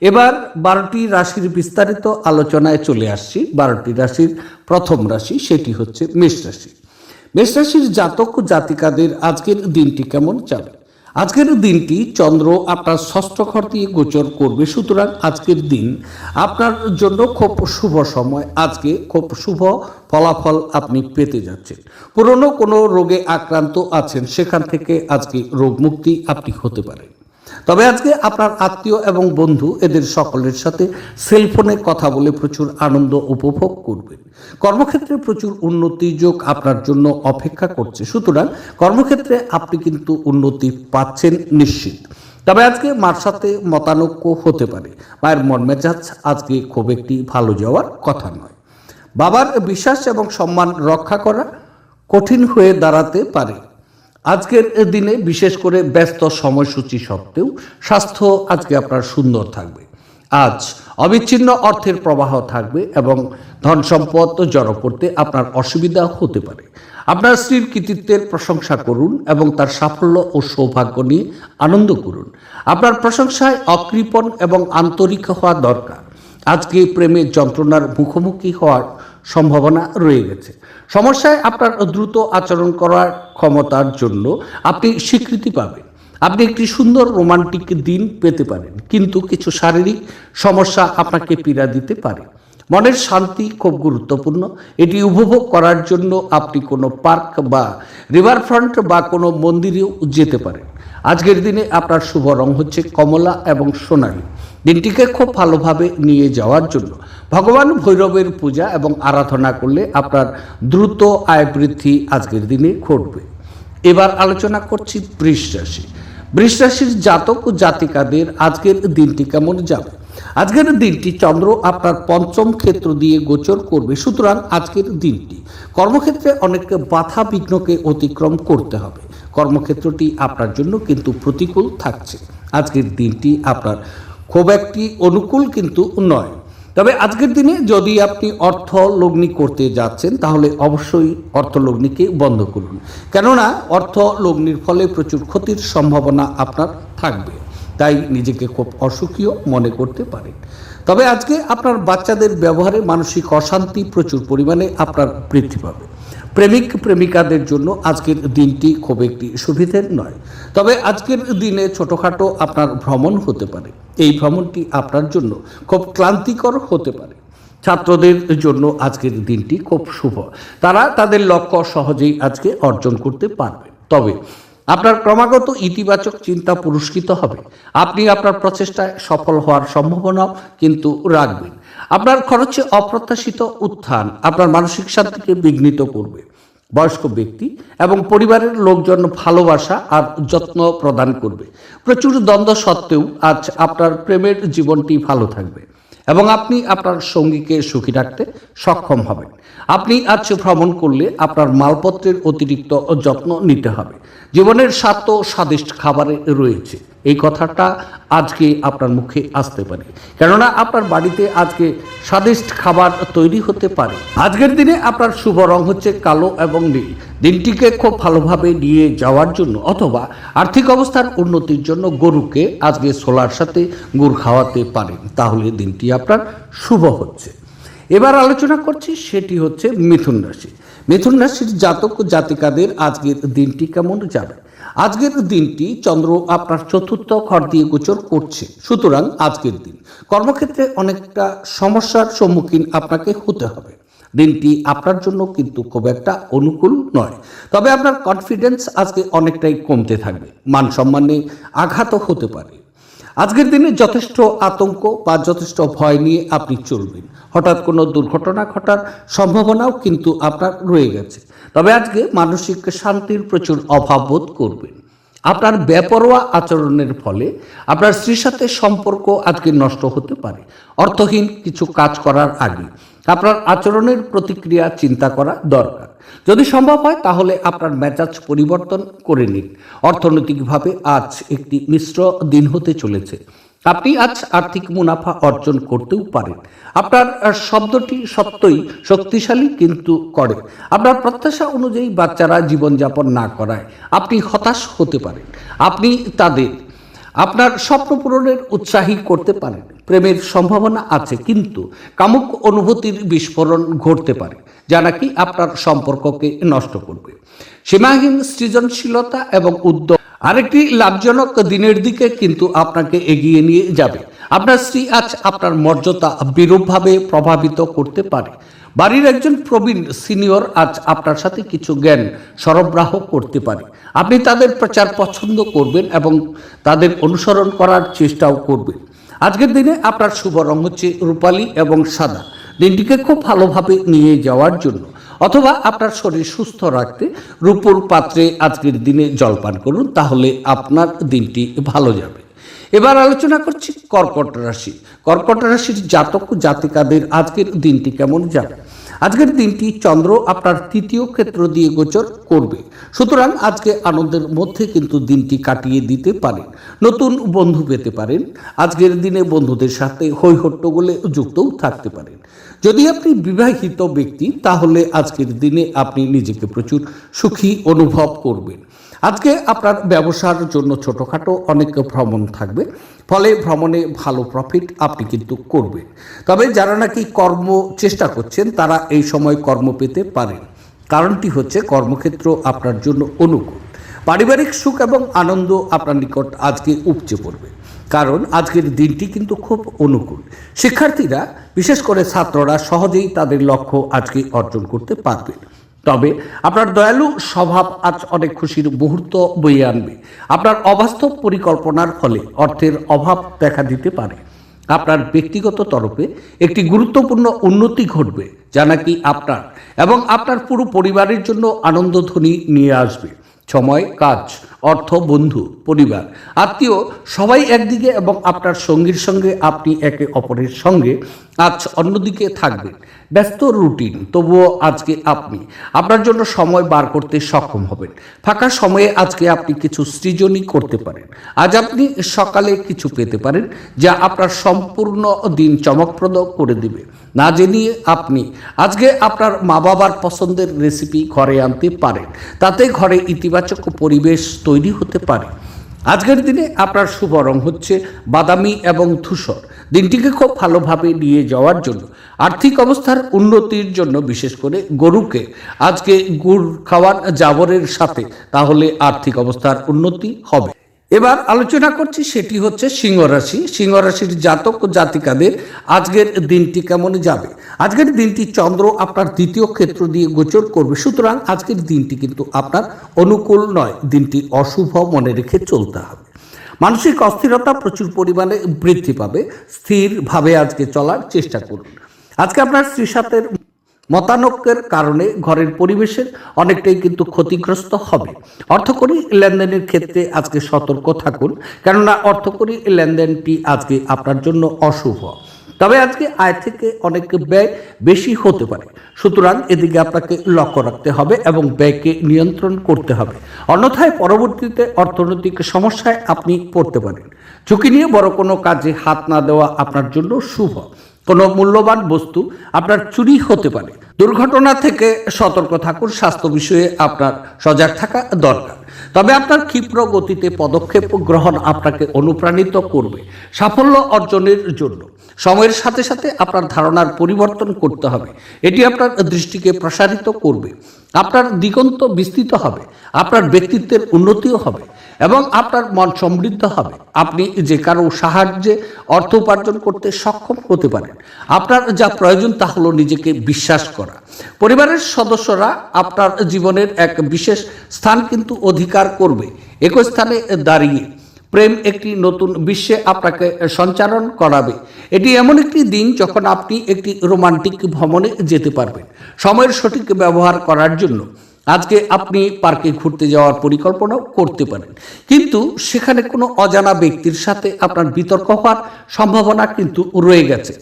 এবার বারোটি রাশির বিস্তারিত আলোচনায় চলে আসছি। বারোটি রাশির প্রথম রাশি, সেটি হচ্ছে মেষ রাশি। মেষ রাশির জাতক জাতিকাদের আজকের দিনটি কেমন যাবে? আজকের দিনটি চন্দ্র আপনার ষষ্ঠ ঘর দিয়ে গোচর করবে। সুতরাং আজকের দিন আপনার জন্য খুব শুভ সময়। আজকে খুব শুভ ফলাফল আপনি পেতে যাচ্ছেন। পুরনো কোনো রোগে আক্রান্ত আছেন, সেখান থেকে আজকে রোগ মুক্তি আপনি হতে পারেন। তবে আজকে আপনার আত্মীয় এবং বন্ধু এদের সকলের সাথে সেলফোনে কথা বলে প্রচুর আনন্দ উপভোগ করবেন। কর্মক্ষেত্রে প্রচুর উন্নতি যোগ আপনার জন্য অপেক্ষা করছে। সুতরাং কর্মক্ষেত্রে আপনি কিন্তু উন্নতি পাচ্ছেন নিশ্চিত। তবে আজকে মার সাথে মতানৈক্য হতে পারে। মায়ের মন মেজাজ আজকে খুব একটি ভালো যাওয়ার কথা নয়। বাবার বিশ্বাস এবং সম্মান রক্ষা করা কঠিন হয়ে দাঁড়াতে পারে। আজকের দিনে বিশেষ করে ব্যস্ত সময়সূচি সত্ত্বেও স্বাস্থ্য আজকে আপনার সুন্দর থাকবে। আজ অবিচ্ছিন্ন অর্থের প্রবাহ থাকবে এবং ধন সম্পদ জড়ো করতে আপনার অসুবিধা হতে পারে। আপনার স্ত্রীর কৃতিত্বের প্রশংসা করুন এবং তার সাফল্য ও সৌভাগ্য নিয়ে আনন্দ করুন। আপনার প্রশংসায় অকৃপণ এবং আন্তরিক হওয়া দরকার। আজকে প্রেমের যন্ত্রণার মুখোমুখি হওয়ার সম্ভাবনা রয়ে গেছে। সমস্যায় আপনার দ্রুত আচরণ করার ক্ষমতার জন্য আপনি স্বীকৃতি পাবেন। আপনি একটি সুন্দর রোমান্টিক দিন পেতে পারেন, কিন্তু কিছু শারীরিক সমস্যা আপনাকে পীড়া দিতে পারে। মনের শান্তি খুব গুরুত্বপূর্ণ। এটি উপভোগ করার জন্য আপনি কোনো পার্ক বা রিভারফ্রন্ট বা কোনো মন্দিরেও যেতে পারেন। আজকের দিনে আপনার শুভ রং হচ্ছে কমলা এবং সোনালী। দিনটিকে খুব ভালোভাবে নিয়ে যাওয়ার জন্য। ভগবান ভৈরবের পূজা এবং আরাধনা করলে আপনার দ্রুত আয় বৃদ্ধি আজকের দিনে ঘটবে। এবার আলোচনা করছি বৃষ রাশি বৃষ রাশির জাতক ও জাতিকাদের আজকের দিনটি কেমন যাবে? আজকের দিনটি চন্দ্র আপনার পঞ্চম ক্ষেত্র দিয়ে গোচর করবে, সুতরাং আজকের দিনটি কর্মক্ষেত্রে অনেক বাধা বিঘ্নকে অতিক্রম করতে হবে। কর্মক্ষেত্রটি আপনার জন্য কিন্তু প্রতিকূল থাকছে। আজকের দিনটি আপনার খুব একটি অনুকূল কিন্তু নয়। তবে আজকের দিনে যদি আপনি অর্থ লগ্নি করতে যাচ্ছেন, তাহলে অবশ্যই অর্থ লগ্নিকে বন্ধ করুন। কেননা অর্থ লগ্নির ফলে প্রচুর ক্ষতির সম্ভাবনা আপনার থাকবে। তাই নিজেকে খুব অসুখীয় মনে করতে পারেন। তবে আজকে আপনার বাচ্চাদের ব্যবহারে মানসিক অশান্তি প্রচুর পরিমাণে আপনার বৃদ্ধি পাবে। প্রেমিক প্রেমিকাদের জন্য আজকের দিনটি খুব একটি সুবিধের নয়। তবে আজকের দিনে ছোটোখাটো আপনার ভ্রমণ হতে পারে। এই ভ্রমণটি আপনার জন্য খুব ক্লান্তিকর হতে পারে। ছাত্রদের জন্য আজকের দিনটি খুব শুভ। তারা তাদের লক্ষ্য সহজেই আজকে অর্জন করতে পারবে। তবে আপনার ক্রমাগত ইতিবাচক চিন্তা পুরস্কৃত হবে। আপনি আপনার প্রচেষ্টায় সফল হওয়ার সম্ভাবনাও কিন্তু রাখবেন। আপনার খরচে অপ্রত্যাশিত উত্থান আপনার মানসিক শান্তিকে বিঘ্নিত করবে। বয়স্ক ব্যক্তি এবং পরিবারের লোকজন ভালোবাসা আর যত্ন প্রদান করবে। প্রচুর দ্বন্দ্ব সত্ত্বেও আজ আপনার প্রেমের জীবনটি ভালো থাকবে এবং আপনি আপনার সঙ্গীকে সুখী রাখতে সক্ষম হবেন। আপনি আজ ভ্রমণ করলে আপনার মালপত্রের অতিরিক্ত যত্ন নিতে হবে। জীবনের স্বাদ তো স্বাদিষ্ট খাবারে রয়েছে। এই কথাটা আজকে আপনার মুখে আসতে পারে। কেননা আপনার বাড়িতে আজকে স্বাদিষ্ট খাবার তৈরি হতে পারে। আজকের দিনে আপনার শুভ রং হচ্ছে কালো এবং নীল। দিনটিকে খুব ভালোভাবে নিয়ে যাওয়ার জন্য অথবা আর্থিক অবস্থার উন্নতির জন্য গরুকে আজকে সোলার সাথে গুড় খাওয়াতে পারেন। তাহলে দিনটি আপনার শুভ হচ্ছে। এবার আলোচনা করছি, সেটি হচ্ছে মিথুন রাশি। মিথুন রাশির জাতক জাতিকাদের আজকের দিনটি কেমন যাবে? আজকের দিনটি চন্দ্র আপনার চতুর্থ ঘর দিয়ে গোচর করছে। সুতরাং আজকের দিন কর্মক্ষেত্রে অনেকটা সমস্যার সম্মুখীন আপনাকে হতে হবে। দিনটি আপনার জন্য কিন্তু খুব একটা অনুকূল নয়। তবে আপনার কনফিডেন্স আজকে অনেকটাই কমতে থাকবে। মান সম্মানে আঘাত হতে পারে। আজকের দিনে যথেষ্ট আতঙ্ক বা যথেষ্ট ভয় নিয়ে আপনি চলবেন। হঠাৎ কোনো দুর্ঘটনা ঘটার সম্ভাবনাও কিন্তু আপনার রয়ে গেছে। তবে আজকে মানসিক শান্তির প্রচুর অভাব বোধ করবেন। আপনার বেপরোয়া আচরণের ফলে আপনার স্ত্রীর সাথে সম্পর্ক আজকে নষ্ট হতে পারে। অর্থহীন কিছু কাজ করার আগে আপনার আচরণের প্রতিক্রিয়া চিন্তা করা দরকার। যদি সম্ভব হয় তাহলে আপনার মেজাজ পরিবর্তন করে নিন। অর্থনৈতিকভাবে আজ একটি মিশ্র দিন হতে চলেছে। আপনি আজ আর্থিক মুনাফা অর্জন করতেও পারেন। আপনার শব্দটি সত্যই শক্তিশালী কিন্তু করে। আপনার প্রত্যাশা অনুযায়ী বাচ্চারা জীবনযাপন না করায় আপনি হতাশ হতে পারেন। আপনি তাদের, আপনার স্বপ্ন পূরণের উৎসাহী করতে পারেন। প্রেমের সম্ভাবনা আছে কিন্তু কামুক অনুভূতির বিস্ফোরণ ঘটতে পারে, যা নাকি আপনার সম্পর্ককে নষ্ট করবে। সীমাহীন সৃজনশীলতা এবং উদ্যোগ আরেকটি লাভজনক দিনের দিকে কিন্তু আপনাকে এগিয়ে নিয়ে যাবে। আপনার স্ত্রী আজ আপনার মর্যাদা বিরূপভাবে প্রভাবিত করতে পারে। বাড়ির একজন প্রবীণ সিনিয়র আজ আপনার সাথে কিছু জ্ঞান সরবরাহ করতে পারে। আপনি তাদের প্রচার পছন্দ করবেন এবং তাদের অনুসরণ করার চেষ্টাও করবেন। আজকের দিনে আপনার শুভ রং হচ্ছে রূপালী এবং সাদা। দিনটিকে খুব ভালোভাবে নিয়ে যাওয়ার জন্য। অথবা আপনার শরীর সুস্থ রাখতে রূপোর পাত্রে আজকের দিনে জলপান করুন, তাহলে আপনার দিনটি ভালো যাবে। এবার আলোচনা করছি কর্কট রাশি। কর্কট রাশির জাতক জাতিকাদের আজকের দিনটি কেমন যাবে? আজকের দিনটি চন্দ্র আপনার তৃতীয় ক্ষেত্র দিয়ে গোচর করবে। সুতরাং আজকে আনন্দের মধ্যে কিন্তু দিনটি কাটিয়ে দিতে পারেন নতুন বন্ধু পেতে পারেন। আজকের দিনে বন্ধুদের সাথে হৈ হট্টগোলে যুক্তও থাকতে পারেন। যদি আপনি বিবাহিত ব্যক্তি, তাহলে আজকের দিনে আপনি নিজেকে প্রচুর সুখী অনুভব করবেন। আজকে আপনার ব্যবসার জন্য ছোটোখাটো অনেক ভ্রমণ থাকবে। ফলে ভ্রমণে ভালো প্রফিট আপনি কিন্তু করবেন। তবে যারা নাকি কর্ম চেষ্টা করছেন, তারা এই সময় কর্ম পেতে পারেন। কারণটি হচ্ছে কর্মক্ষেত্র আপনার জন্য অনুকূল। পারিবারিক সুখ এবং আনন্দ আপনার নিকট আজকে উপচে পড়বে। কারণ আজকের দিনটি কিন্তু খুব অনুকূল। শিক্ষার্থীরা, বিশেষ করে ছাত্ররা সহজেই তাদের লক্ষ্য আজকে অর্জন করতে পারবেন। তবে আপনার দয়ালু স্বভাব আজ অনেক খুশির মুহূর্ত বয়ে আনবে। আপনার অবাস্তব পরিকল্পনার ফলে অর্থের অভাব দেখা দিতে পারে। আপনার ব্যক্তিগত তরফে একটি গুরুত্বপূর্ণ উন্নতি ঘটবে, যা নাকি আপনার এবং আপনার পুরো পরিবারের জন্য আনন্দধ্বনি নিয়ে আসবে। সময়, কাজ অর্থ, বন্ধু, পরিবার, আত্মীয়, সবাই একদিকে এবং আপনার সঙ্গীর সঙ্গে আপনি একে অপরের সঙ্গে আজ অন্যদিকে থাকবেন ব্যস্ত রুটিন, তবুও আজকে আপনি। আপনার জন্য সময় বার করতে সক্ষম হবেন। ফাঁকা সময়ে আজকে আপনি কিছু সৃজনই করতে পারেন। আজ আপনি সকালে কিছু পেতে পারেন, যা আপনার সম্পূর্ণ দিন চমকপ্রদ করে দিবে। না জেনিয়ে আপনি আজকে আপনার মা বাবার পছন্দের রেসিপি ঘরে আনতে পারেন। তাতে ঘরে ইতিবাচক পরিবেশ তৈরি হতে পারে। আজকের দিনে আপনার শুভ রং হচ্ছে বাদামি এবং ধূসর। দিনটিকে খুব ভালোভাবে নিয়ে যাওয়ার জন্য, আর্থিক অবস্থার উন্নতির জন্য বিশেষ করে গরুকে আজকে গুড় খাওয়ার জাবরের সাথে, তাহলে আর্থিক অবস্থার উন্নতি হবে। এবার আলোচনা করছি সেটি হচ্ছে সিংহ রাশি। সিংহ রাশির জাতক ও জাতিকাদের আজকের দিনটি কেমন যাবে? আজকের দিনটি চন্দ্র আপনার দ্বিতীয় ক্ষেত্র দিয়ে গোচর করবে। সুতরাং আজকের দিনটি কিন্তু আপনার অনুকূল নয়। দিনটি অশুভ মনে রেখে চলতে হবে। মানসিক অস্থিরতা প্রচুর পরিমাণে বৃদ্ধি পাবে। স্থিরভাবে আজকে চলার চেষ্টা করুন। আজকে আপনার সাথে মতানৈক্যের কারণে ঘরের পরিবেশের অনেকটাই কিন্তু ক্ষতিগ্রস্ত হবে। অর্থকরী লেনদেনের ক্ষেত্রে আজকে সতর্ক থাকুন, কেননা অর্থকরী লেনদেনটি আজকে আপনার জন্য অশুভ। তবে আজকে আয় থেকে অনেক ব্যয় বেশি হতে পারে। সুতরাং এদিকে আপনাকে লক্ষ্য রাখতে হবে এবং ব্যয়কে নিয়ন্ত্রণ করতে হবে। অন্যথায় পরবর্তীতে অর্থনৈতিক সমস্যায় আপনি পড়তে পারেন। ঝুঁকি নিয়ে বড় কোনো কাজে হাত না দেওয়া আপনার জন্য শুভ। কোনো মূল্যবান বস্তু আপনার চুরি হতে পারে। দুর্ঘটনা থেকে সতর্ক থাকুন, স্বাস্থ্য বিষয়ে আপনার সজাগ থাকা দরকার। তবে আপনার ক্ষিপ্র গতিতে পদক্ষেপ গ্রহণ আপনাকে অনুপ্রাণিত করবে সাফল্য অর্জনের জন্য। সময়ের সাথে সাথে আপনার ধারণার পরিবর্তন করতে হবে। এটি আপনার দৃষ্টিকে প্রসারিত করবে। আপনার দিগন্ত বিস্তৃত হবে। আপনার ব্যক্তিত্বের উন্নতিও হবে। এবং আপনার মন সমৃদ্ধ হবে। আপনি যে কারও সাহায্যে অর্থ উপার্জন করতে সক্ষম হতে পারেন। আপনার যা প্রয়োজন তা হলো নিজেকে বিশ্বাস করা। পরিবারের সদস্যরা আপনার জীবনের এক বিশেষ স্থান কিন্তু অধিকার করবে। একই স্থানে দাঁড়িয়ে প্রেম একটি নতুন বিশ্বে আপনাকে সঞ্চারণ করাবে। এটি এমন একটি দিন যখন আপনি একটি রোমান্টিক ভ্রমণে যেতে পারবেন। সময়ের সঠিক ব্যবহার করার জন্য আজকে আপনি পার্কে ঘুরতে যাওয়ার পরিকল্পনাও করতে পারেন। কিন্তু সেখানে কোনো অজানা ব্যক্তির সাথে আপনার বিতর্ক হওয়ার সম্ভাবনা কিন্তু রয়ে গেছে।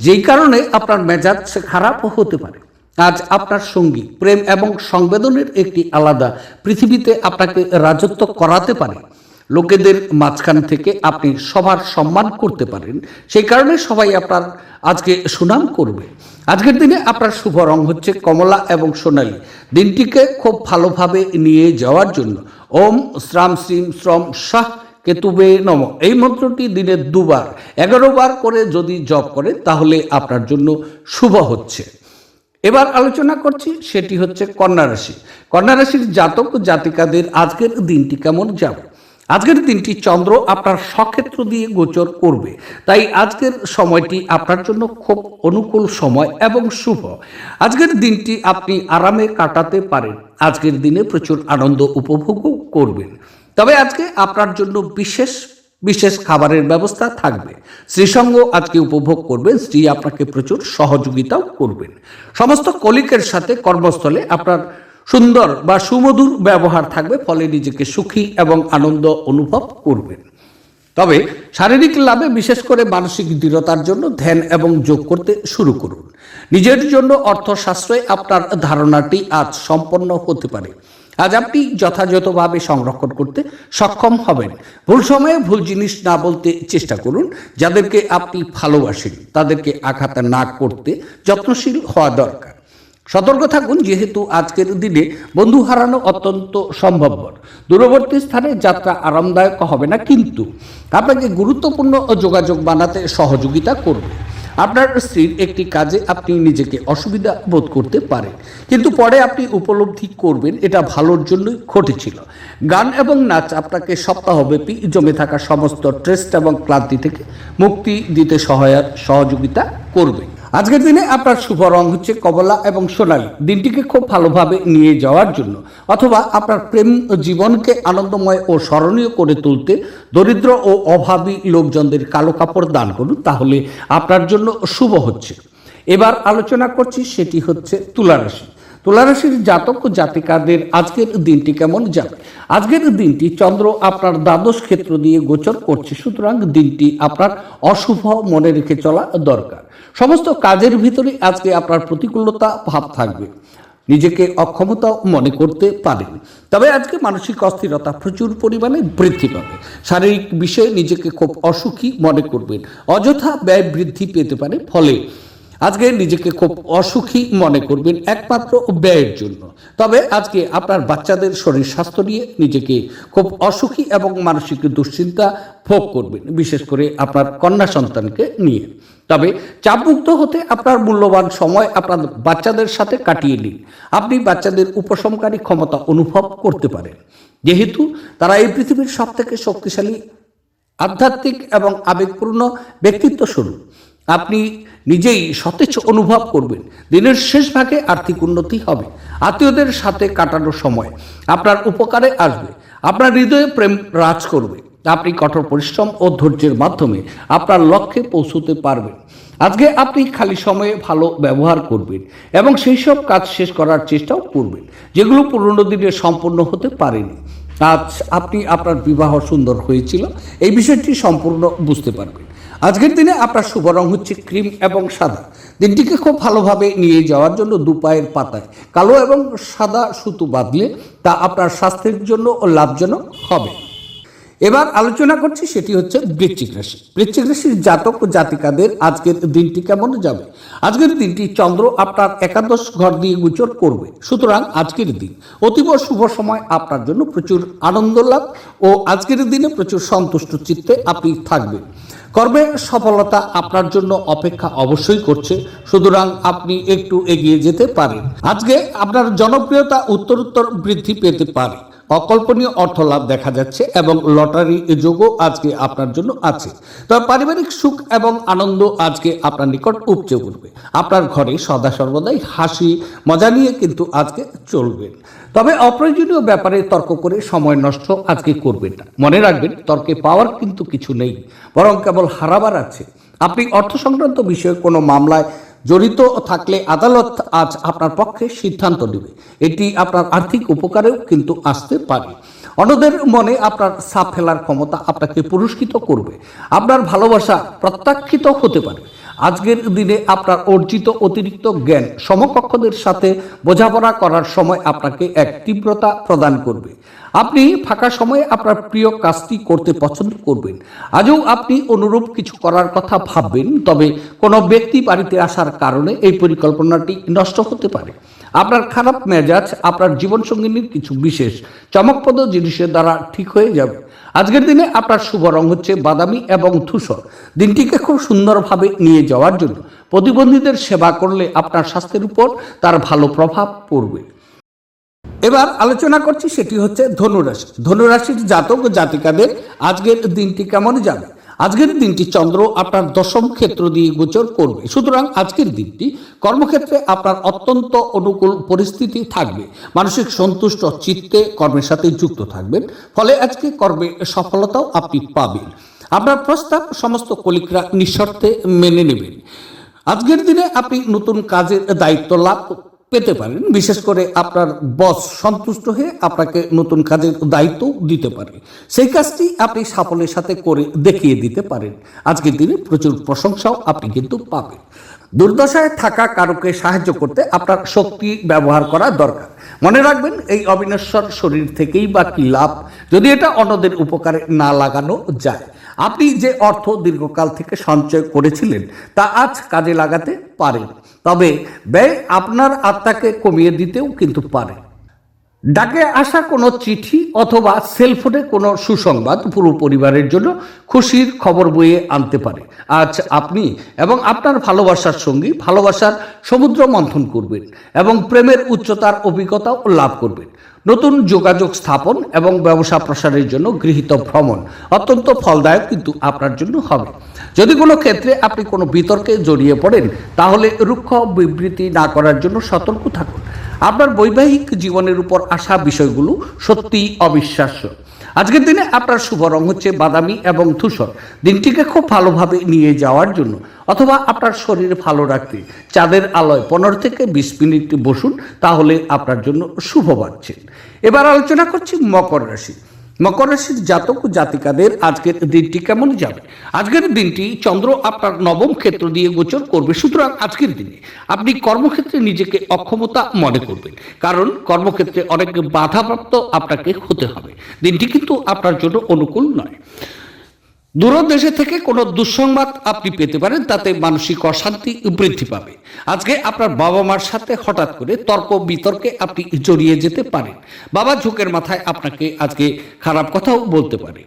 যেই কারণে আপনার মেজাজ খারাপও হতে পারে। আজ আপনার সঙ্গী প্রেম এবং সংবেদনের একটি আলাদা পৃথিবীতে আপনাকে রাজত্ব করাতে পারে। লোকেদের মাঝখান থেকে আপনি সবার সম্মান করতে পারেন। সেই কারণে সবাই আপনার আজকে সুনাম করবে। আজকের দিনে আপনার শুভ রং হচ্ছে কমলা এবং সোনালী। দিনটিকে খুব ভালোভাবে নিয়ে যাওয়ার জন্য ওম শ্রাম শ্রীম শ্রম শাহ কেতুবে নম। এই মন্ত্রটি দিনে দুবার, এগারো বার করে যদি জপ করে তাহলে আপনার জন্য শুভ হচ্ছে। এবার আলোচনা করছি, সেটি হচ্ছে কন্যা রাশি। কন্যা রাশির জাতক জাতিকাদের আজকের দিনটি কেমন যাবে? আজকের দিনটি চন্দ্র আপনার সক্ষেত্র দিয়ে গোচর করবে। তাই আজকের সময়টি আপনার জন্য খুব অনুকূল সময় এবং শুভ। আজকের দিনটি আপনি আরামে কাটাতে পারেন। আজকের দিনে প্রচুর আনন্দ উপভোগও করবেন। তবে আজকে আপনার জন্য বিশেষ বিশেষ খাবারের ব্যবস্থা থাকবে। স্ত্রীসঙ্গ আজকে উপভোগ করবেন, স্ত্রী আপনাকে প্রচুর সহযোগিতাও করবেন। সমস্ত কলিকের সাথে কর্মস্থলে আপনার সুন্দর বা সুমধুর ব্যবহার থাকবে, ফলে নিজেকে সুখী এবং আনন্দ অনুভব করবেন। তবে শারীরিক লাভে বিশেষ করে মানসিক দৃঢ়তার জন্য ধ্যান এবং যোগ করতে শুরু করুন। নিজের জন্য অর্থ অর্থশাস্ত্রে আপনার ধারণাটি আজ সম্পন্ন হতে পারে। আজ আপনি যথাযথভাবে সংরক্ষণ করতে সক্ষম হবেন। ভুল সময়ে ভুল জিনিস না বলতে চেষ্টা করুন, যাদেরকে আপনি ভালোবাসেন, তাদেরকে আঘাত না করতে যত্নশীল হওয়া দরকার। সতর্ক থাকুন, যেহেতু আজকের দিনে বন্ধু হারানো অত্যন্ত সম্ভবপর। দূরবর্তী স্থানে যাত্রা আরামদায়ক হবে না কিন্তু আপনাকে গুরুত্বপূর্ণ যোগাযোগ বানাতে সহযোগিতা করবে। আপনার স্ত্রীর একটি কাজে আপনি নিজেকে অসুবিধা বোধ করতে পারেন, কিন্তু পরে আপনি উপলব্ধি করবেন এটা ভালোর জন্যই ঘটেছিল। গান এবং নাচ আপনাকে সপ্তাহব্যাপী জমে থাকা সমস্ত ট্রেস্ট এবং ক্লান্তি থেকে মুক্তি দিতে সহায়ক সহযোগিতা করবে। আজকের দিনে আপনার শুভ রং হচ্ছে কমলা এবং সোনালী। দিনটিকে খুব ভালোভাবে নিয়ে যাওয়ার জন্য। অথবা আপনার প্রেম জীবনকে আনন্দময় ও স্মরণীয় করে তুলতে দরিদ্র ও অভাবী লোকজনদের কালো কাপড় দান করুন, তাহলে আপনার জন্য শুভ হচ্ছে। এবার আলোচনা করছি, সেটি হচ্ছে তুলারাশি তুলারাশির জাতক ও জাতিকাদের আজকের দিনটি কেমন যাবে? আজকের দিনটি চন্দ্র আপনার দ্বাদশ ক্ষেত্র দিয়ে গোচর করছে, সুতরাং দিনটি আপনার অশুভ মনে রেখে চলা দরকার। সমস্ত কাজের ভিতরে আজকে আপনার প্রতিকূলতা ভাব থাকবে। নিজেকে অক্ষমতা মনে করতে পারেন। তবে আজকে মানসিক অস্থিরতা প্রচুর পরিমাণে বৃদ্ধি পাবে। শারীরিক বিষয়ে নিজেকে খুব অসুখী মনে করবেন। অযথা ব্যয় বৃদ্ধি পেতে পারে। ফলে আজকে নিজেকে খুব অসুখী মনে করবেন, একমাত্র ব্যয়ের জন্য। তবে আজকে আপনার বাচ্চাদের শরীর স্বাস্থ্য নিয়ে নিজেকে খুব অসুখী এবং মানসিক দুশ্চিন্তা ভোগ করবেন, বিশেষ করে আপনার কন্যা সন্তানকে নিয়ে। তবে চাপমুক্ত হতে আপনার মূল্যবান সময় আপনার বাচ্চাদের সাথে কাটিয়ে নিন। আপনি বাচ্চাদের উপশমকারী ক্ষমতা অনুভব করতে পারেন। যেহেতু তারা এই পৃথিবীর সব থেকে শক্তিশালী, আধ্যাত্মিক এবং আবেগপূর্ণ ব্যক্তিত্ব স্বরূপ আপনি নিজেই সতেজ অনুভব করবেন। দিনের শেষ ভাগে আর্থিক উন্নতি হবে। আত্মীয়দের সাথে কাটানোর সময় আপনার উপকারে আসবে। আপনার হৃদয়ে প্রেম রাজ করবে। আপনি কঠোর পরিশ্রম ও ধৈর্যের মাধ্যমে আপনার লক্ষ্যে পৌঁছতে পারবেন। আজকে আপনি খালি সময়ে ভালো ব্যবহার করবেন এবং সেই সব কাজ শেষ করার চেষ্টাও করবেন, যেগুলো পুরনো দিনে সম্পূর্ণ হতে পারেনি। আজ আপনি আপনার বিবাহ সুন্দর হয়েছিল, এই বিষয়টি সম্পূর্ণ বুঝতে পারবেন। আজকের দিনে আপনার শুভ রং হচ্ছে ক্রিম এবং সাদা। দিনটিকে খুব ভালোভাবে নিয়ে যাওয়ার জন্য দুপায়ের পাতায় কালো এবং সাদা সুতো বাঁধলে তা আপনার স্বাস্থ্যের জন্য ও লাভজনক হবে। এবার আলোচনা করছি সেটি হচ্ছে বৃশ্চিক রাশি। বৃশ্চিক রাশির জাতক ও জাতিকাদের আজকের দিনটি কেমন যাবে? আজকের দিনটি চন্দ্র আপনার একাদশ ঘর দিয়ে গোচর করবে। সুতরাং আজকের দিন অতীব শুভ সময় আপনার জন্য প্রচুর আনন্দ লাভ ও আজকের দিনে প্রচুর সন্তুষ্ট চিত্তে আপনি থাকবেন। কর্মের সফলতা আপনার জন্য অপেক্ষা অবশ্যই করছে, সুতরাং আপনি একটু এগিয়ে যেতে পারেন। আজকে আপনার জনপ্রিয়তা উত্তরোত্তর বৃদ্ধি পেতে পারে। অকল্পনীয় অর্থ লাভ দেখা যাচ্ছে এবং লটারি যোগও আজকে আপনার জন্য আছে। তবে পারিবারিক সুখ এবং আনন্দ আজকে আপনার নিকট উপচে উঠবে আপনার ঘরে সদা সর্বদাই হাসি, মজা নিয়ে কিন্তু আজকে চলবেন। তবে অপ্রয়োজনীয় ব্যাপারে তর্ক করে সময় নষ্ট আজকে করবেন না। মনে রাখবেন, তর্কে পাওয়ার কিন্তু কিছু নেই, বরং কেবল হারাবার আছে। আপনি অর্থ সংক্রান্ত বিষয়ে কোনো মামলায় জড়িত থাকলে আদালত আজ আপনার পক্ষে সিদ্ধান্ত নেবে। এটি আপনার আর্থিক উপকারেও কিন্তু আসতে পারে। অন্যদের মনে আপনার ছাপ ফেলার ক্ষমতা আপনাকে পুরস্কৃত করবে। আপনার ভালোবাসা প্রত্যাখ্যিত হতে পারে। আজকের দিনে আপনার অর্জিত অতিরিক্ত জ্ঞান সমকক্ষদের সাথে বোঝাপড়া করার সময় আপনাকে এক তীব্রতা প্রদান করবে। আপনি ফাঁকা সময়ে আপনার প্রিয় কাজটি করতে পছন্দ করবেন। আজও আপনি অনুরূপ কিছু করার কথা ভাববেন, তবে কোনো ব্যক্তি বাড়িতে আসার কারণে এই পরিকল্পনাটি নষ্ট হতে পারে। আপনার খারাপ মেজাজ, আপনার জীবনসঙ্গিনীর কিছু বিশেষ চমকপ্রদ জিনিসের দ্বারা ঠিক হয়ে যাবে। আজকের দিনে আপনার শুভ রং হচ্ছে বাদামি এবং ধূসর। দিনটিকে খুব সুন্দরভাবে নিয়ে যাওয়ার জন্য প্রতিবন্ধীদের সেবা করলে আপনার স্বাস্থ্যের উপর তার ভালো প্রভাব পড়বে। এবার আলোচনা করছি সেটি হচ্ছে ধনুরাশি। ধনুরাশির জাতক জাতিকাদের আজকের দিনটি কেমন যাবে? আজকের দিনটি চন্দ্র আপনার দশম ক্ষেত্র দিয়ে গোচর করবে। সুতরাং আজকের দিনটি কর্মক্ষেত্রে আপনার অত্যন্ত অনুকূল পরিস্থিতি থাকবে। মানসিক সন্তুষ্ট চিত্তে কর্মের সাথে যুক্ত থাকবেন। ফলে আজকে কর্মে সফলতাও আপনি পাবেন। আপনার প্রস্তাব সমস্ত কলিকরা নিঃশর্তে মেনে নেবেন। আজকের দিনে আপনি নতুন কাজের দায়িত্ব লাভ পেতে পারেন। বিশেষ করে আপনার বস সন্তুষ্ট হয়ে আপনাকে নতুন কাজের দায়িত্ব দিতে পারে। সেই কাজটি আপনি সাফল্যের সাথে করে দেখিয়ে দিতে পারেন। আজকের দিনে প্রচুর প্রশংসাও আপনি কিন্তু পাবেন। দুর্দশায় থাকা কারোকে সাহায্য করতে আপনার শক্তি ব্যবহার করা দরকার। মনে রাখবেন, এই অবিনশ্বর শরীর থেকেই বা লাভ? যদি এটা অন্যদের উপকারে না লাগানো যায় আপনি যে অর্থ দীর্ঘকাল থেকে সঞ্চয় করেছিলেন, তা আজ কাজে লাগাতে পারেন। তবে ব্যয় আপনার আত্মাকে কমিয়ে দিতেও কিন্তু পারে। ডাকে আসা কোনো চিঠি অথবা সেলফোনে কোনো সুসংবাদ পুরো পরিবারের জন্য খুশির খবর বয়ে আনতে পারে। আজ আপনি এবং আপনার ভালোবাসার সঙ্গী ভালোবাসার সমুদ্র মন্থন করবেন এবং প্রেমের উচ্চতার অভিজ্ঞতাও লাভ করবেন। নতুন যোগাযোগ স্থাপন এবং ব্যবসা প্রসারের জন্য গৃহীত ভ্রমণ অত্যন্ত ফলদায়ক কিন্তু আপনার জন্য হবে। যদি কোনো ক্ষেত্রে আপনি কোনো বিতর্কে জড়িয়ে পড়েন, তাহলে রুক্ষ বিবৃতি না করার জন্য সতর্ক থাকুন। আপনার বৈবাহিক জীবনের উপর আসা বিষয়গুলো সত্যিই অবিশ্বাস্য। আজকের দিনে আপনার শুভ রং হচ্ছে বাদামি এবং ধূসর। দিনটিকে খুব ভালোভাবে নিয়ে যাওয়ার জন্য অথবা আপনার শরীর ভালো রাখতে চাঁদের আলোয় পনেরো থেকে বিশ মিনিট বসুন, তাহলে আপনার জন্য শুভ বাড়ছেন এবার আলোচনা করছি মকর রাশি। মকর রাশির জাতক জাতিকাদের আজকের দিনটি কেমন যাবে? আজকের দিনটি চন্দ্র আপনার নবম ক্ষেত্র দিয়ে গোচর করবে, সুতরাং আজকের দিনে আপনি কর্মক্ষেত্রে নিজেকে অক্ষমতা মনে করবেন, কারণ কর্মক্ষেত্রে অনেক বাধাপ্রাপ্ত আপনাকে হতে হবে। দিনটি কিন্তু আপনার জন্য অনুকূল নয়। দূরদেশে থেকে কোনো দুঃসংবাদ আপনি পেতে পারেন, তাতে মানসিক অশান্তি বৃদ্ধি পাবে। আজকে আপনার বাবা মার সাথে হঠাৎ করে তর্ক বিতর্কে আপনি জড়িয়ে যেতে পারেন। বাবা ঝোঁকের মাথায় আপনাকে আজকে খারাপ কথাও বলতে পারে।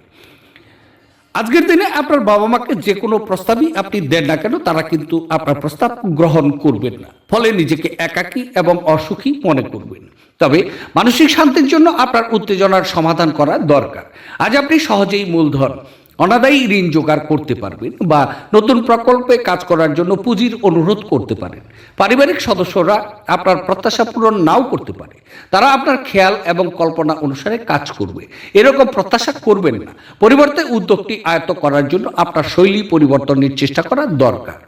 আজকের দিনে আপনার বাবা মাকে যে কোনো প্রস্তাবই আপনি দেন না কেন, তারা কিন্তু আপনার প্রস্তাব গ্রহণ করবেন না। ফলে নিজেকে একাকী এবং অসুখী মনে করবেন। তবে মানসিক শান্তির জন্য আপনার উত্তেজনার সমাধান করা দরকার। আজ আপনি সহজেই মূলধন অনাদায়ী ঋণ জোগাড় করতে পারবেন বা নতুন প্রকল্পে কাজ করার জন্য পুঁজির অনুরোধ করতে পারেন। পারিবারিক সদস্যরা আপনার প্রত্যাশা পূরণ নাও করতে পারে। তারা আপনার খেয়াল এবং কল্পনা অনুসারে কাজ করবে। এরকম প্রত্যাশা করবেন না। পরিবর্তে উদ্যোগটি আয়ত্ত করার জন্য আপনার শৈলী পরিবর্তনের চেষ্টা করা দরকার।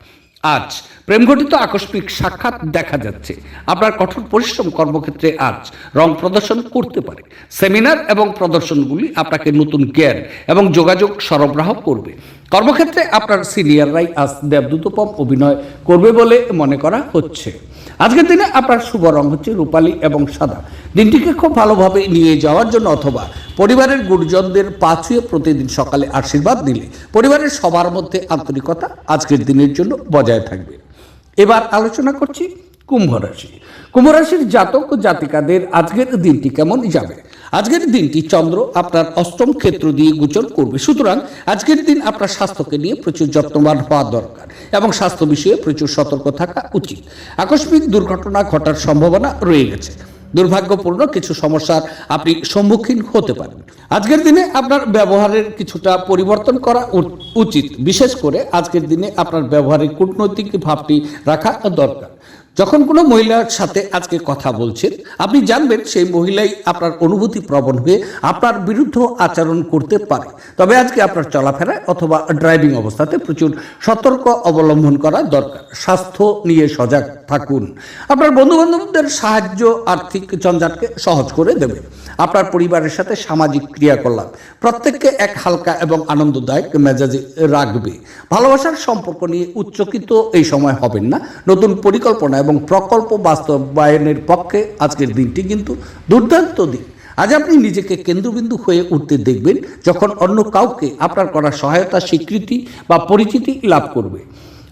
আজ প্রেমঘটিত আকস্মিক সাক্ষাৎ দেখা যাচ্ছে। আপনার কঠোর পরিশ্রম কর্মক্ষেত্রে আজ রং প্রদর্শন করতে পারে। সেমিনার এবং প্রদর্শনগুলি আপনাকে নতুন জ্ঞান এবং যোগাযোগ সরবরাহ করবে। কর্মক্ষেত্রে আপনার সিনিয়ররাই আজ দেবদূতপম অভিনয় করবে বলে মনে করা হচ্ছে। আজকের দিনে আপনার শুভ রং হচ্ছে রূপালী এবং সাদা। দিনটিকে খুব ভালোভাবে নিয়ে যাওয়ার জন্য অথবা পরিবারের গুরুজনদের পা ছুঁয়ে প্রতিদিন সকালে আশীর্বাদ দিলে পরিবারের সবার মধ্যে আন্তরিকতা আজকের দিনের জন্য বজায় থাকবে। এবার আলোচনা করছি কুম্ভ রাশি। কুম্ভ রাশির জাতক ও জাতিকাদের আজকের দিনটি কেমন যাবে? আজকের দিনটি চন্দ্র আপনার অষ্টম ক্ষেত্র দিয়ে গোচর করবে। সুতরাং আজকের দিন আপনার স্বাস্থ্যকে নিয়ে প্রচুর যত্নবান হওয়া দরকার এবং স্বাস্থ্য বিষয়ে প্রচুর সতর্ক থাকা উচিত। আকস্মিক দুর্ঘটনা ঘটার সম্ভাবনা রয়ে গেছে। দুর্ভাগ্যপূর্ণ কিছু সমস্যার আপনি সম্মুখীন হতে পারেন। আজকের দিনে আপনার ব্যবহারের কিছুটা পরিবর্তন করা উচিত। বিশেষ করে আজকের দিনে আপনার ব্যবহারের কূটনৈতিক ভাবটি রাখা দরকার। যখন কোনো মহিলার সাথে আজকে কথা বলছেন, আপনি জানবেন সেই মহিলাই আপনার অনুভূতি প্রবণ হয়ে আপনার বিরুদ্ধ আচরণ করতে পারে। তবে আজকে আপনার চলাফেরায় অথবা ড্রাইভিং অবস্থাতে প্রচুর সতর্ক অবলম্বন করা দরকার। স্বাস্থ্য নিয়ে সজাগ থাকুন। আপনার বন্ধুবান্ধবদের সাহায্য, আর্থিক জঞ্জাটকে সহজ করে দেবে। আপনার পরিবারের সাথে সামাজিক ক্রিয়াকলাপ প্রত্যেককে এক হালকা এবং আনন্দদায়ক মেজাজে রাখবে। ভালোবাসার সম্পর্ক নিয়ে উচ্চকিত এই সময় হবেন না। নতুন পরিকল্পনা এবং প্রকল্প বাস্তবায়নের পক্ষে আজকের দিনটি কিন্তু দুর্দান্ত দিন। আজ আপনি নিজেকে কেন্দ্রবিন্দু হয়ে উঠতে দেখবেন যখন অন্য কাউকে আপনার করা সহায়তা, স্বীকৃতি বা পরিচিতি লাভ করবে।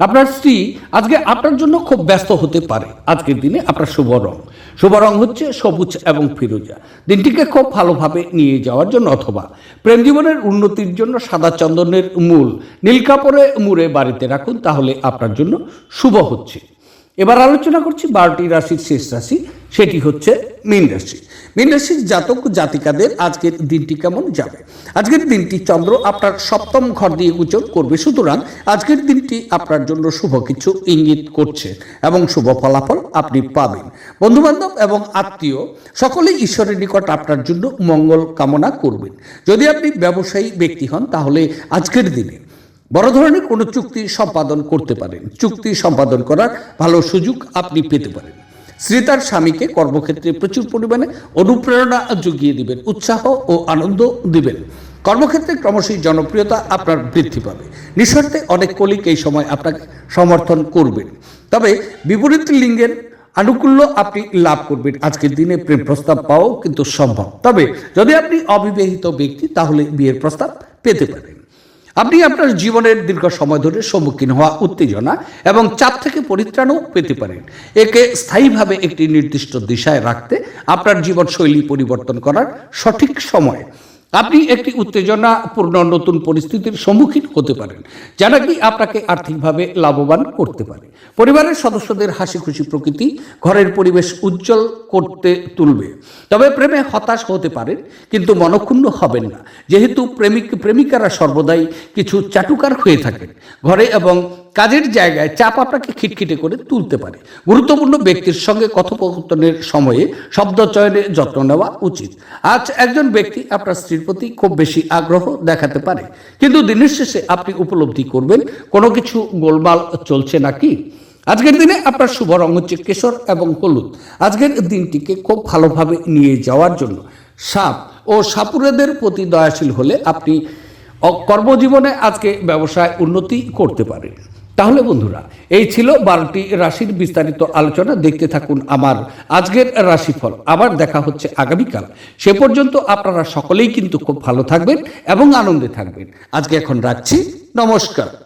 আপনার স্ত্রী আজকে আপনার জন্য খুব ব্যস্ত হতে পারে। আজকের দিনে আপনার শুভ রং। শুভ রং হচ্ছে সবুজ এবং ফিরোজা। দিনটিকে খুব ভালোভাবে নিয়ে যাওয়ার জন্য অথবা প্রেম জীবনের উন্নতির জন্য সাদা চন্দনের মূল, নীল কাপড়ে মুড়ে বাড়িতে রাখুন, তাহলে আপনার জন্য শুভ হচ্ছে। এবার আলোচনা করছি বারোটি রাশির শেষ রাশি, সেটি হচ্ছে মীন রাশি। মীন রাশির জাতক জাতিকাদের আজকের দিনটি কেমন যাবে? আজকের দিনটি চন্দ্র আপনার সপ্তম ঘর দিয়ে গোচর করবে, সুতরাং আজকের দিনটি আপনার জন্য শুভ কিছু ইঙ্গিত করছে এবং শুভ ফলাফল আপনি পাবেন। বন্ধুবান্ধব এবং আত্মীয় সকলেই ঈশ্বরের নিকট আপনার জন্য মঙ্গল কামনা করবেন। যদি আপনি ব্যবসায়ী ব্যক্তি হন, তাহলে আজকের দিনে বড় ধরনের কোনো চুক্তি সম্পাদন করতে পারেন। চুক্তি সম্পাদন করার ভালো সুযোগ আপনি পেতে পারেন। স্ত্রী তার স্বামীকে কর্মক্ষেত্রে প্রচুর পরিমাণে অনুপ্রেরণা জুগিয়ে দিবেন, উৎসাহ ও আনন্দ দিবেন। কর্মক্ষেত্রে ক্রমশই জনপ্রিয়তা আপনার বৃদ্ধি পাবে। নিঃস্বার্থে অনেক কলিক এই সময় আপনাকে সমর্থন করবেন। তবে বিপরীত লিঙ্গের আনুকূল্য আপনি লাভ করবেন। আজকের দিনে প্রেম প্রস্তাব পাওয়াও কিন্তু সম্ভব। তবে যদি আপনি অবিবাহিত ব্যক্তি, তাহলে বিয়ের প্রস্তাব পেতে পারেন। আপনি আপনার জীবনের দীর্ঘ সময় ধরে সম্মুখীন হওয়া উত্তেজনা এবং চাপ থেকে পরিত্রাণও পেতে পারেন। একে স্থায়ীভাবে একটি নির্দিষ্ট দিশায় রাখতে আপনার জীবনশৈলী পরিবর্তন করার সঠিক সময়। আপনি একটি উত্তেজনাপূর্ণ নতুন পরিস্থিতির সম্মুখীন হতে পারেন যা নাকি আপনাকে আর্থিকভাবে লাভবান করতে পারে। পরিবারের সদস্যদের হাসি খুশি প্রকৃতি ঘরের পরিবেশ উজ্জ্বল করতে তুলবে। তবে প্রেমে হতাশ হতে পারেন, কিন্তু মনক্ষুণ্ণ হবেন না। যেহেতু প্রেমিক, প্রেমিকারা সর্বদাই কিছু চাটুকার হয়ে থাকেন। ঘরে এবং কাজের জায়গায় চাপ আপনাকে খিটখিটে করে তুলতে পারে। গুরুত্বপূর্ণ ব্যক্তির সঙ্গে কথোপকথনের সময়ে শব্দ চয়নে যত্ন নেওয়া উচিত। আজ একজন ব্যক্তি আপনার স্ত্রীর প্রতি খুব বেশি আগ্রহ দেখাতে পারে। কিন্তু দিনের শেষে আপনি উপলব্ধি করবেন, কোনো কিছু গোলমাল চলছে নাকি? আজকের দিনে আপনার শুভ রং হচ্ছে কেশর এবং হলুদ। আজকের দিনটিকে খুব ভালোভাবে নিয়ে যাওয়ার জন্য সাপ ও সাপুরেদের প্রতি দয়াশীল হলে আপনি কর্মজীবনে আজকে ব্যবসায় উন্নতি করতে পারেন। তাহলে বন্ধুরা, এই ছিল বারোটি রাশির বিস্তারিত আলোচনা। দেখতে থাকুন আমার আজকের রাশিফল। আবার দেখা হচ্ছে আগামীকাল। সে পর্যন্ত আপনারা সকলেই কিন্তু খুব ভালো থাকবেন এবং আনন্দে থাকবেন। আজকে এখন রাখছি। নমস্কার।